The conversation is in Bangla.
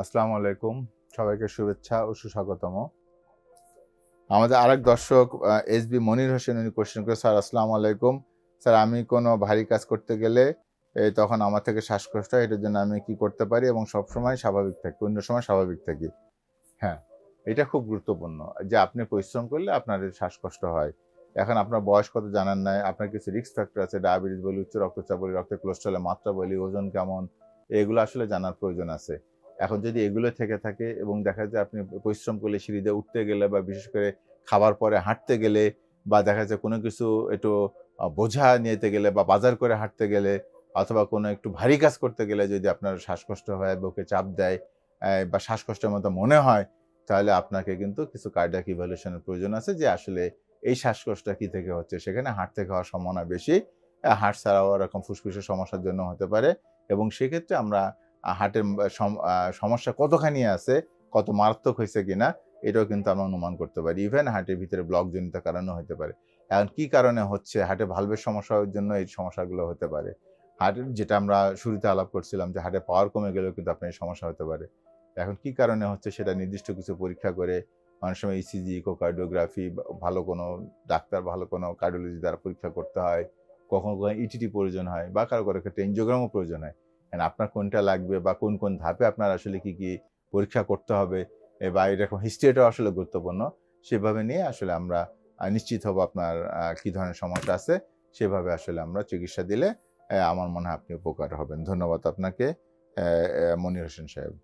আসসালামু আলাইকুম। সবাইকে শুভেচ্ছা ও সুস্বাগতম। আমাদের আরেক দর্শক এস বি মনির হোসেন, উনি কোশ্চেন করে স্যার, আসসালামু আলাইকুম। স্যার, আমি কোনো ভারী কাজ করতে গেলে তখন আমার থেকে শ্বাসকষ্ট হয়, এটার জন্য আমি কি করতে পারি এবং সবসময় স্বাভাবিক থাকি, অন্য সময় স্বাভাবিক থাকি? হ্যাঁ এটা খুব গুরুত্বপূর্ণ যে আপনি পরিশ্রম করলে আপনার শ্বাসকষ্ট হয়। এখন আপনার বয়স কত জানার নাই, আপনার কিছু রিস্ক ফ্যাক্টর আছে ডায়াবেটিস বলি, উচ্চ রক্তচাপ বলি, রক্তের কোলেস্ট্রলের মাত্রা বলি, ওজন কেমন, এগুলো আসলে জানার প্রয়োজন আছে। এখন যদি এগুলো থেকে থাকে এবং দেখা যায় আপনি পরিশ্রম করলে সিঁড়িতে উঠতে গেলে বা বিশেষ করে খাবার পরে হাঁটতে গেলে বা দেখা যায় কোনো কিছু একটু বোঝা নিতে গেলে বা বাজার করে হাঁটতে গেলে অথবা কোনো একটু ভারী কাজ করতে গেলে যদি আপনার শ্বাসকষ্ট হয়, বুকে চাপ দেয় বা শ্বাসকষ্টের মতো মনে হয়, তাহলে আপনাকে কিন্তু কিছু কার্ডিয়াক ইভ্যালুয়েশনের প্রয়োজন আছে যে আসলে এই শ্বাসকষ্টটা কী থেকে হচ্ছে? সেখানে হার্ট থেকে হওয়ার সম্ভাবনা বেশি। হার্ট ছাড়াও এরকম ফুসফুসের সমস্যার জন্য হতে পারে এবং সেক্ষেত্রে আমরা হার্টের সম- সমস্যা কতখানি আছে, কত মারাত্মক হয়েছে কিনা, এটাও কিন্তু আমরা অনুমান করতে পারি। ইভেন হার্টের ভিতরে ব্লক জনিত কারণে হতে পারে। এখন কি কারণে হচ্ছে? হার্টে ভালভের সমস্যার জন্য এই সমস্যাগুলো হতে পারে। হার্টের যেটা আমরা শুরুতে আলাপ করছিলাম যে হার্টের পাওয়ার কমে গেলেও কিন্তু আপনার সমস্যা হতে পারে। এখন কি কারণে হচ্ছে সেটা নির্দিষ্ট কিছু পরীক্ষা করে অনেক সময় E ইসিজি ইকোকার্ডিওগ্রাফি ভালো কোনো ডাক্তার, ভালো কোনো কার্ডিওলজি দ্বারা পরীক্ষা করতে হয়। কখনো কখনো ইটিটি প্রয়োজন হয় বা কারও কারও ক্ষেত্রে এনজিওগ্রামও প্রয়োজন হয়। আপনার কোনটা লাগবে বা কোন কোন ধাপে আপনার আসলে কি কি পরীক্ষা করতে হবে বা এরকম হিস্ট্রিটাও আসলে গুরুত্বপূর্ণ। সেভাবে নিয়ে আসলে আমরা নিশ্চিত হব আপনার কী ধরনের সমস্যা আছে। সেভাবে আসলে আমরা চিকিৎসা দিলে আমার মনে হয় আপনি উপকার হবেন। ধন্যবাদ আপনাকে মনির হোসেন সাহেব।